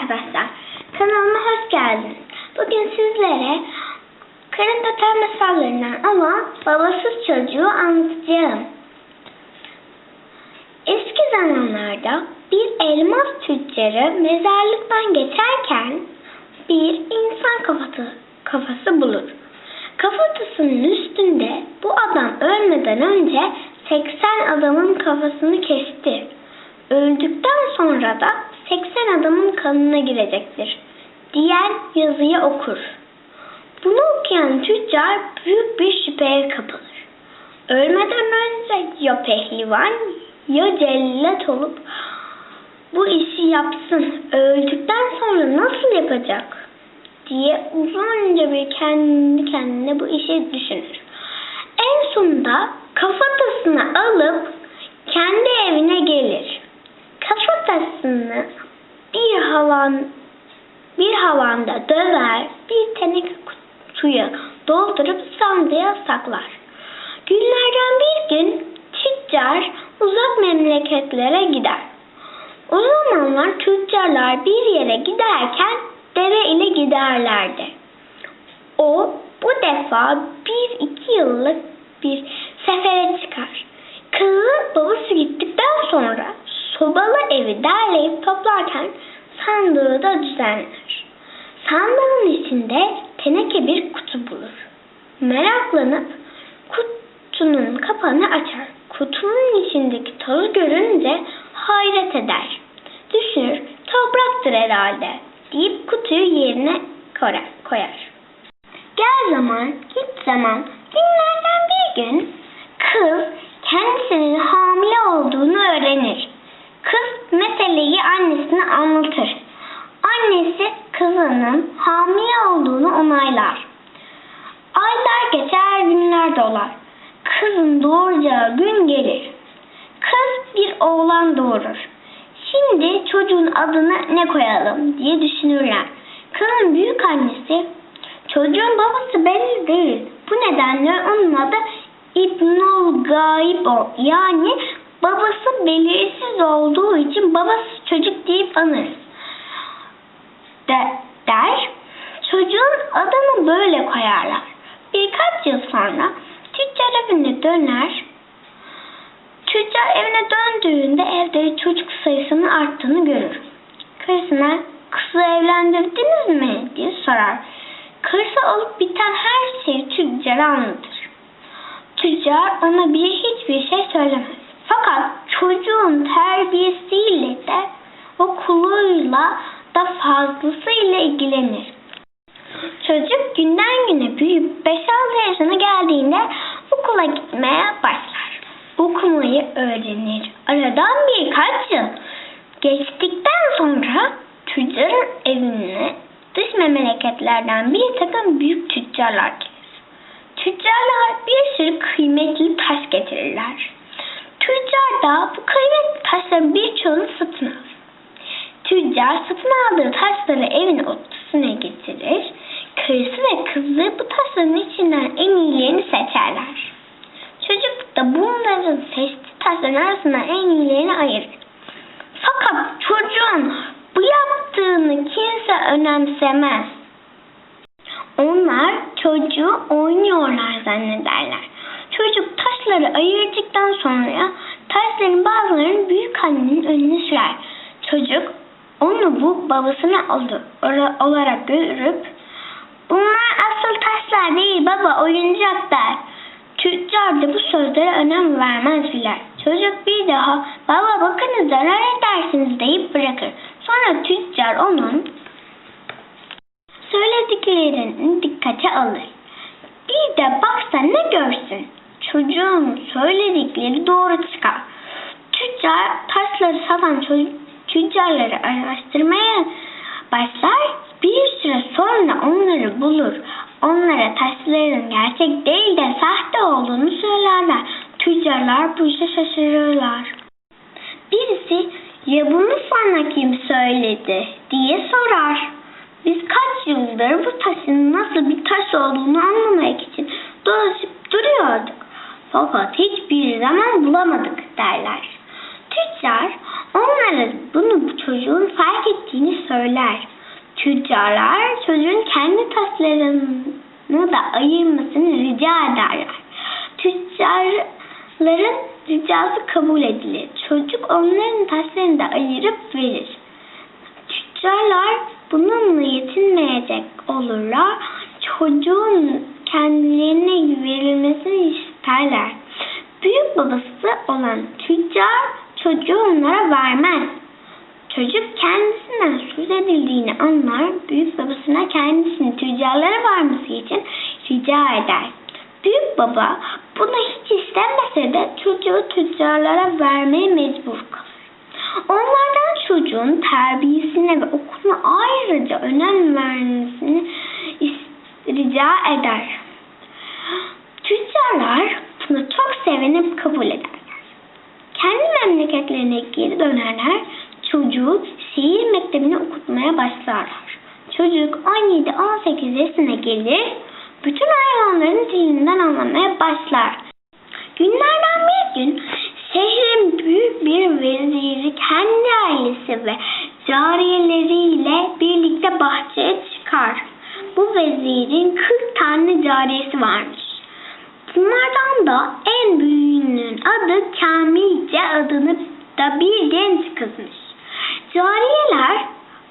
arkadaşlar. Kanalıma hoş geldiniz. Bugün sizlere karın tatar masallarından ama babasız çocuğu anlatacağım. Eski zamanlarda bir elmas tüccarı mezarlıktan geçerken bir insan kafası, kafası bulur. Kafatasının üstünde bu adam ölmeden önce 80 adamın kafasını kesti. Öldükten sonra da 80 adamın kanına girecektir. Diğer yazıyı okur. Bunu okuyan tüccar büyük bir şüpheye kapılır. Ölmeden önce ya pehlivan ya cellat olup bu işi yapsın. Öldükten sonra nasıl yapacak? diye uzunca bir kendi kendine bu işi düşünür. En sonunda kafatasını alıp kendi evine gelir. Kafatasını bir havan bir havanda döver, bir teneke suya doldurup sandığa saklar. Günlerden bir gün tüccar uzak memleketlere gider. O zamanlar tüccarlar bir yere giderken deve ile giderlerdi. O bu defa bir iki yıllık bir sefere çıkar. Kızın babası gittikten sonra sobalı evi derleyip toplarken sandığı da düzenler. Sandığın içinde teneke bir kutu bulur. Meraklanıp kutunun kapağını açar. Kutunun içindeki tozu görünce hayret eder. Düşünür, topraktır herhalde deyip kutuyu yerine koyar. Gel zaman, git zaman, günlerden bir gün kız kendisinin hamile olduğunu öğrenir. Kız meseleyi annesine anlatır. Annesi kızının hamile olduğunu onaylar. Aylar geçer, günler dolar. Kızın doğuracağı gün gelir. Kız bir oğlan doğurur. Şimdi çocuğun adını ne koyalım diye düşünürler. Kızın büyük annesi çocuğun babası belli değil. Bu nedenle onun adı İbnül Gayb. Yani babası belirsiz olduğu için babası çocuk deyip anırız. De, der. Çocuğun adını böyle koyarlar. Birkaç yıl sonra tüccar evine döner. Tüccar evine döndüğünde evde çocuk sayısının arttığını görür. Karısına kızı evlendirdiniz mi diye sorar. Karısı olup biten her şeyi tüccara anlatır. Tüccar ona bir hiçbir şey söylemez. Fakat çocuğun terbiyesiyle de okuluyla da fazlasıyla ilgilenir. Çocuk günden güne büyüyüp 5-6 yaşına geldiğinde okula gitmeye başlar. Okumayı öğrenir. Aradan birkaç yıl geçtikten sonra tüccarın evine dış memleketlerden bir takım büyük tüccarlar gelir. Tüccarlar bir sürü kıymetli taş getirirler. Tüccar da bu kıymetli taşların birçoğunu satın alır. Tüccar satın aldığı taşları evin odasına getirir. Karısı ve kızı bu taşların içinden en iyilerini seçerler. Çocuk da bunların seçtiği taşların arasından en iyilerini ayırır. Fakat çocuğun bu yaptığını kimse önemsemez. Onlar çocuğu oynuyorlar zannederler. Taşları ayırdıktan sonra taşların bazılarını büyük annenin önüne sürer. Çocuk onu bu babasına oldu, olarak görüp bunlar asıl taşlar değil baba oyuncak der. Tüccar da bu sözlere önem vermez bile. Çocuk bir daha baba bakınız zarar edersiniz deyip bırakır. Sonra tüccar onun söylediklerini dikkate alır. Bir de baksa ne görsün? Çocuğun söyledikleri doğru çıkar. Tüccar taşları satan tüccarları araştırmaya başlar. Bir süre sonra onları bulur. Onlara taşların gerçek değil de sahte olduğunu söylerler. Tüccarlar bu işe şaşırırlar. Birisi ya bunu sana kim söyledi diye sorar. Biz kaç yıldır bu taşın nasıl bir taş olduğunu anlamak için dolaşıp duruyorduk. Fakat hiçbir zaman bulamadık derler. Tüccar onlara bunu bu çocuğun fark ettiğini söyler. Tüccarlar çocuğun kendi taslarını da ayırmasını rica ederler. Tüccarların ricası kabul edilir. Çocuk onların taşlarını da ayırıp verir. Tüccarlar bununla yetinmeyecek olurlar. Çocuğun kendilerine verilmesini isterler. Büyük babası olan tüccar çocuğu onlara vermez. Çocuk kendisinden söz edildiğini anlar, büyük babasına kendisini tüccarlara vermesi için rica eder. Büyük baba bunu hiç istemese de çocuğu tüccarlara vermeye mecbur kalır. Onlardan çocuğun terbiyesine ve okuluna ayrıca önem vermesini rica eder. Tüccarlar bunu çok sevinip kabul ederler. Kendi memleketlerine geri dönerler, çocuğu şehir mektebine okutmaya başlarlar. Çocuk 17-18 yaşına gelir, bütün hayvanların dilinden anlamaya başlar. Günlerden bir gün şehrin büyük bir veziri kendi ailesi ve cariyeleriyle birlikte bahçeye çıkar. Bu vezirin 40 tane cariyesi varmış. Bunlardan da en büyüğünün adı Kamilce adını da bir genç kızmış. Cariyeler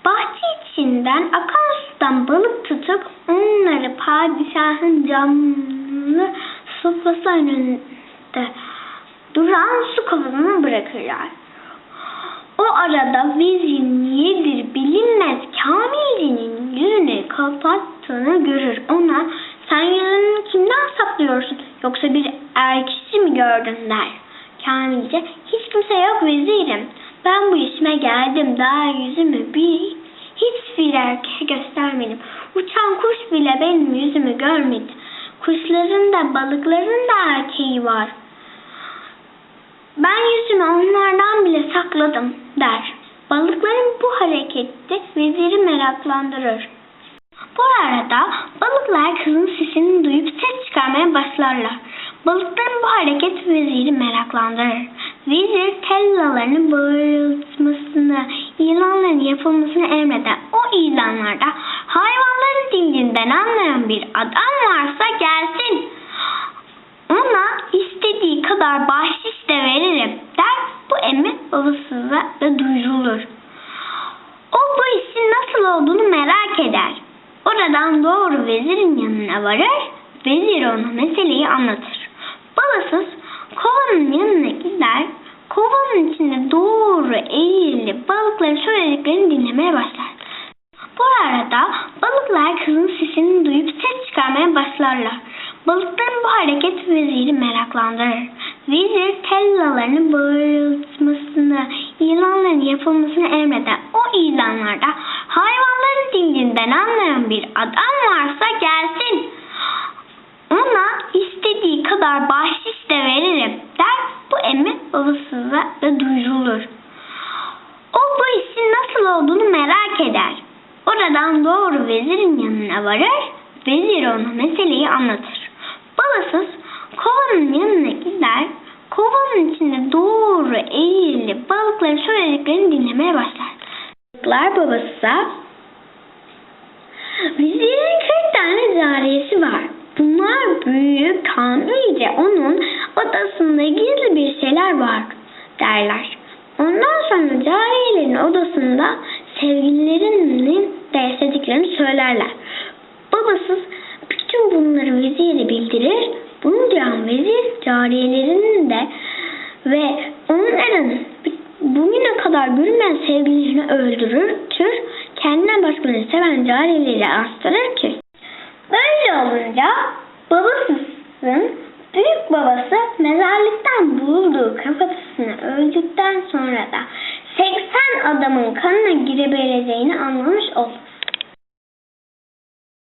bahçe içinden akan sudan balık tutup onları padişahın camlı sofrası önünde duran su kovanına bırakırlar. O arada vezir niyedir bilinmez Kamilci'nin yüzünü kapattığını görür. Ona sen yüzünü kimden saklıyorsun yoksa bir erkekçi mi gördün der. Kamilce hiç kimse yok vezirim. Ben bu işime geldim daha yüzümü bir hiçbir erkeğe göstermedim. Uçan kuş bile benim yüzümü görmedi. Kuşların da balıkların da erkeği var. Ben yüzümü onlardan bile sakladım der. Balıkların bu hareketi veziri meraklandırır. Bu arada balıklar kızın sesini duyup ses çıkarmaya başlarlar. Balıkların bu hareket veziri meraklandırır. Vezir tellalarını bağırtmasını, ilanların yapılmasını emreder. O ilanlarda hayvanların dilinden anlayan bir adam varsa gelsin. Ona istediği kadar bahşiş de veririm der. Bu emir babasıza da duyurulur. O bu işin nasıl olduğunu merak. Oradan doğru vezirin yanına varır. Vezir ona meseleyi anlatır. Babasız kovanın yanına gider. Kovanın içinde doğru eğilip balıkların söylediklerini dinlemeye başlar. Bu arada balıklar kızın sesini duyup ses çıkarmaya başlarlar. Balıkların bu hareket veziri meraklandırır. Vezir tellalarını bağırtmasını, ilanların yapılmasını emreder. O ilanlarda hayvanların dilinden anlayan bir adam varsa gelsin. Ona istediği kadar bahşiş de veririm der. Bu emir babasıza da duyurulur. O bu işin nasıl olduğunu merak eder. Oradan doğru vezirin yanına varır. Vezir ona meseleyi anlatır. Babasız kovanın yanına gider. Kovanın içinde doğru eğilip balıkların söylediklerini dinlemeye başlar. Balıklar babasıza Vezirin 40 tane cariyesi var. Bunlar büyük kanlıca onun odasında gizli bir şeyler var derler. Ondan sonra cariyelerin odasında sevgililerinin de yaşadıklarını söylerler. Babasız bütün bunları vezire bildirir. Bunu duyan vezir cariyelerinin de ve onların bugüne kadar görünmeyen sevgililerini öldürür, tür, kendinden başkalarını seven cariyeleri astırır ki. Böyle olunca babasının büyük babası mezarlıktan bulduğu kafatasını öldükten sonra da 80 adamın kanına girebileceğini anlamış olur.